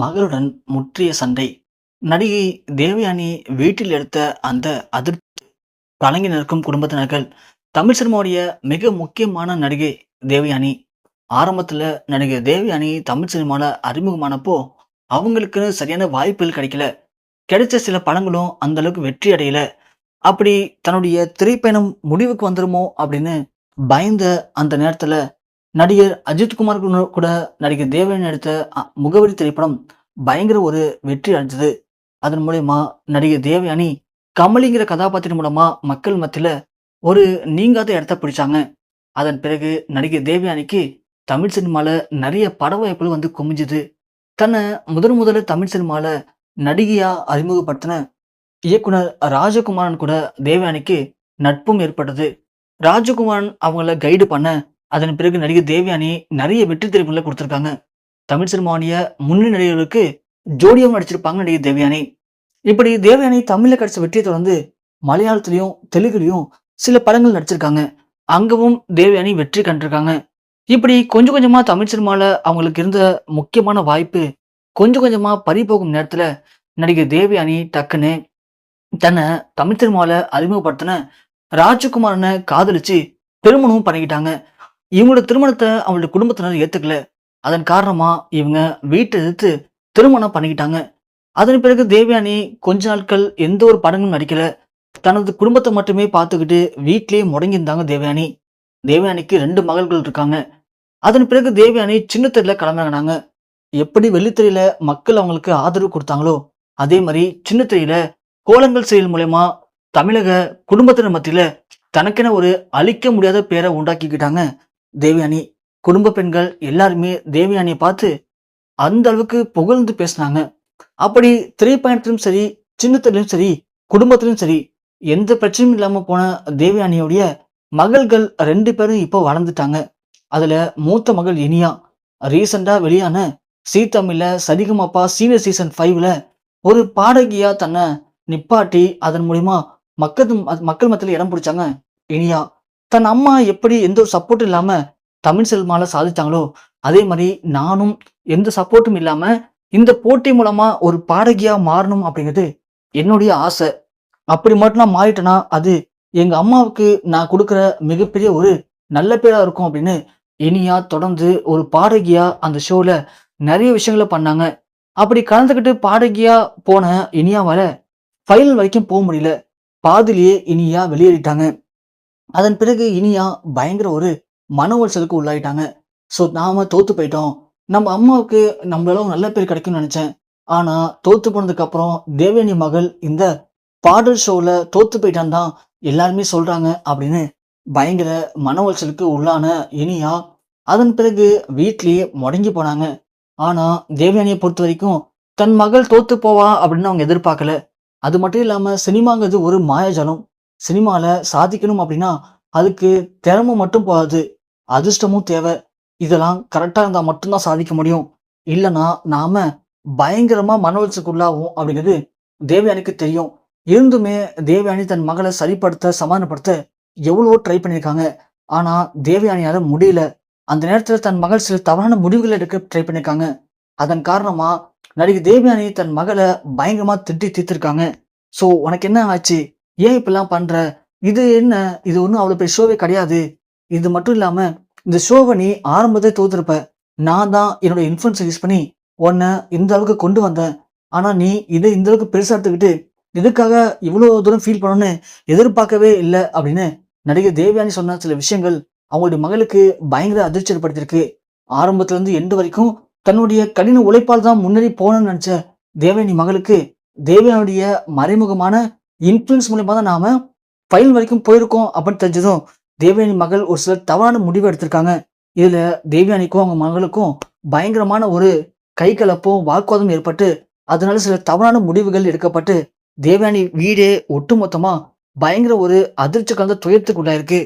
மகளுடன் முற்றிய சண்டை. நடிகை தேவயானி வீட்டில் எடுத்த அந்த அதிர்ச்சி நிற்கும் குடும்பத்தினர்கள். தமிழ் சினிமாவுடைய மிக முக்கியமான நடிகை தேவயானி. ஆரம்பத்தில் நடிகை தேவயானி தமிழ் சினிமாவில் அறிமுகமானப்போ அவங்களுக்குன்னு சரியான வாய்ப்புகள் கிடைக்கல. கிடைச்ச சில படங்களும் அந்த அளவுக்கு வெற்றி அடையல. அப்படி தன்னுடைய திரைப்பயணம் முடிவுக்கு வந்துருமோ அப்படின்னு பயந்த அந்த நேரத்தில் நடிகர் அஜித்குமார் கூட- கூட நடிகர் தேவயானி நடித்த முகவரி திரைப்படம் பயங்கர ஒரு வெற்றி அடைஞ்சது. அதன் மூலயமா நடிகர் தேவயானி கமலிங்கிற கதாபாத்திரம் மூலமா மக்கள் மத்தியில ஒரு நீங்காத இடத்த பிடிச்சாங்க. அதன் பிறகு நடிகர் தேவயானிக்கு தமிழ் சினிமால நிறைய பட வாய்ப்புகள் வந்து குமிஞ்சுது. தன்னை முதன் முதல்ல தமிழ் சினிமால நடிகையா அறிமுகப்படுத்தின இயக்குனர் ராஜகுமாரன் கூட தேவயானிக்கு நட்பும் ஏற்பட்டது. ராஜகுமாரன் அவங்கள கைடு பண்ண அதன் பிறகு நடிகர் தேவயானி நிறைய வெற்றி திரைப்படங்களை கொடுத்துருக்காங்க. தமிழ் சினிமாவுடைய முன்னணி நடிகர்களுக்கு ஜோடியாகவும் நடிச்சிருப்பாங்க நடிகர் தேவயானி. இப்படி தேவயானி தமிழில் கிடைச்ச வெற்றியை தொடர்ந்து மலையாளத்திலையும் தெலுங்குலையும் சில படங்கள் நடிச்சிருக்காங்க. அங்கவும் தேவயானி வெற்றி கண்டிருக்காங்க. இப்படி கொஞ்சம் கொஞ்சமா தமிழ் சினிமாவில் அவங்களுக்கு இருந்த முக்கியமான வாய்ப்பு கொஞ்சம் கொஞ்சமா பறிபோகும் நேரத்தில் நேரத்துல நடிகை தேவயானி டக்குன்னு தன்னை தமிழ் சினிமாவில் அறிமுகப்படுத்தின ராஜகுமாரனை காதலிச்சு திருமணமும் பண்ணிக்கிட்டாங்க. இவங்களோட திருமணத்தை அவங்களோட குடும்பத்தினர் ஏற்றுக்கல அதன் காரணமாக இவங்க வீட்டை எதிர்த்து திருமணம் பண்ணிக்கிட்டாங்க. அதன் பிறகு தேவயானி கொஞ்ச நாட்கள் எந்த ஒரு படங்களும் நடிக்கல. தனது குடும்பத்தை மட்டுமே பார்த்துக்கிட்டு வீட்டிலேயே முடங்கியிருந்தாங்க தேவயானி. தேவயானிக்கு ரெண்டு மகள்கள் இருக்காங்க. அதன் பிறகு தேவயானி சின்ன தெருல கிளம்பினாங்க. எப்படி வெள்ளித்திரையில் மக்கள் அவங்களுக்கு ஆதரவு கொடுத்தாங்களோ அதே மாதிரி சின்ன திரையில கோலங்கள் செயல் மூலயமா தமிழக குடும்பத்தினர் மத்தியில் தனக்கென ஒரு அழிக்க முடியாத பேரை உண்டாக்கிக்கிட்டாங்க. தேவயானி குடும்ப பெண்கள் எல்லாருமே தேவயானியை பார்த்து அந்த அளவுக்கு புகழ்ந்து பேசினாங்க. அப்படி திரைப்பயணத்திலும் சரி சின்னத்திலும் சரி குடும்பத்திலும் சரி எந்த பிரச்சனையும் இல்லாமல் போன தேவயானியோடைய மகள்கள் ரெண்டு பேரும் இப்போ வளர்ந்துட்டாங்க. அதில் மூத்த மகள் இனியா ரீசெண்டாக வெளியான சீ தமிழ்ல சரிகமப்பா சீனியர் சீசன் ஃபைவ்ல ஒரு பாடகியாக தன்னை நிப்பாட்டி அதன் மூலிமா மக்கள் மக்கள் மத்தியில் இடம் பிடிச்சாங்க இனியா. தன் அம்மா எப்படி எந்த ஒரு சப்போர்ட்டும் இல்லாமல் தமிழ் சினிமால சாதிச்சாங்களோ? அதே மாதிரி நானும் எந்த சப்போர்ட்டும் இல்லாம இந்த போட்டி மூலமா ஒரு பாடகியா மாறணும் அப்படிங்கிறது என்னுடைய ஆசை. அப்படி மட்டும் நான் மாறிட்டேன்னா அது எங்க அம்மாவுக்கு நான் கொடுக்குற மிகப்பெரிய ஒரு நல்ல பேரா இருக்கும் அப்படின்னு இனியா தொடர்ந்து ஒரு பாடகியா அந்த ஷோல நிறைய விஷயங்களை பண்ணாங்க. அப்படி கலந்துக்கிட்டு பாடகியா போன இனியாவால ஃபைனல் வரைக்கும் போக முடியல. பாதிலேயே இனியா வெளியேறிட்டாங்க. அதன் பிறகு இனியா பயங்கர ஒரு மன உளைச்சலுக்கு உள்ளாயிட்டாங்க. ஸோ நாம தோத்து போயிட்டோம். நம்ம அம்மாவுக்கு நம்மளால ஒரு நல்ல பேர் கிடைக்கும்னு நினைச்சேன். ஆனா தோத்து போனதுக்கு அப்புறம் தேவயானி மகள் இந்த பாடல் ஷோவில் தோத்து போயிட்டான் தான் எல்லாருமே சொல்றாங்க அப்படின்னு பயங்கர மன உளைச்சலுக்கு உள்ளான இனியா அதன் பிறகு வீட்லேயே முடங்கி போனாங்க. ஆனா தேவயானியை பொறுத்த வரைக்கும் தன் மகள் தோத்து போவா அப்படின்னு அவங்க எதிர்பார்க்கல. அது மட்டும் இல்லாம சினிமாங்கிறது ஒரு மாயாஜலம். சினிமாவில் சாதிக்கணும் அப்படின்னா அதுக்கு திறமை மட்டும் போகாது. அதிர்ஷ்டமும் தேவை. இதெல்லாம் கரெக்டாக இருந்தால் மட்டும்தான் சாதிக்க முடியும். இல்லைன்னா நாம பயங்கரமாக மன உளைச்சலுக்குள்ளாகும் அப்படிங்கிறது தேவயானிக்கு தெரியும். இருந்துமே தேவயானி தன் மகளை சரிப்படுத்த சமாதானப்படுத்த எவ்வளவோ ட்ரை பண்ணியிருக்காங்க. ஆனால் தேவயானியால் முடியல. அந்த நேரத்தில் தன் மகள் சில தவறான முடிவுகளை எடுக்க ட்ரை பண்ணியிருக்காங்க. அதன் காரணமாக நடிகை தேவயானி தன் மகளை பயங்கரமாக திட்டி தீர்த்திருக்காங்க. ஸோ உனக்கு என்ன ஆச்சு? ஏன் இப்படிலாம் பண்ணுற இது என்ன? இது ஒன்றும் அவ்வளோ பெரிய ஷோவே கிடையாது. இது மட்டும் இல்லாமல் இந்த ஷோவை நீ ஆரம்பத்தை தோத்துருப்ப. நான் தான் என்னோட இன்ஃப்ளூன்ஸை யூஸ் பண்ணி உன்னை இந்த அளவுக்கு கொண்டு வந்தேன். ஆனால் நீ இதை இந்த அளவுக்கு பெருசாக எடுத்துக்கிட்டு எதுக்காக இவ்வளோ தூரம் ஃபீல் பண்ணணும்னு எதிர்பார்க்கவே இல்லை அப்படின்னு நடிகை தேவயானி சொன்ன சில விஷயங்கள் அவங்களுடைய மகளுக்கு பயங்கர அதிர்ச்சி ஏற்படுத்தியிருக்கு. ஆரம்பத்துலேருந்து எண்டு வரைக்கும் தன்னுடைய கடின உழைப்பால் தான் முன்னேறி போகணும்னு நினச்ச தேவயானி மகளுக்கு தேவயானுடைய மறைமுகமான இன்ஃப்ளூயன்ஸ் மூலயமா தான் நாம ஃபைனல் வரைக்கும் போயிருக்கோம் அப்படின்னு தெரிஞ்சதும் தேவயானி மகள் ஒரு சில தவறான முடிவு எடுத்திருக்காங்க. இதுல தேவயானிக்கும் அவங்க மகளுக்கும் பயங்கரமான ஒரு கை கலப்பும் வாக்குவாதம் ஏற்பட்டு அதனால சில தவறான முடிவுகள் எடுக்கப்பட்டு தேவயானி வீடே ஒட்டுமொத்தமா பயங்கர ஒரு அதிர்ச்சி கலந்த துயரத்துக்குள்ளாயிருக்கு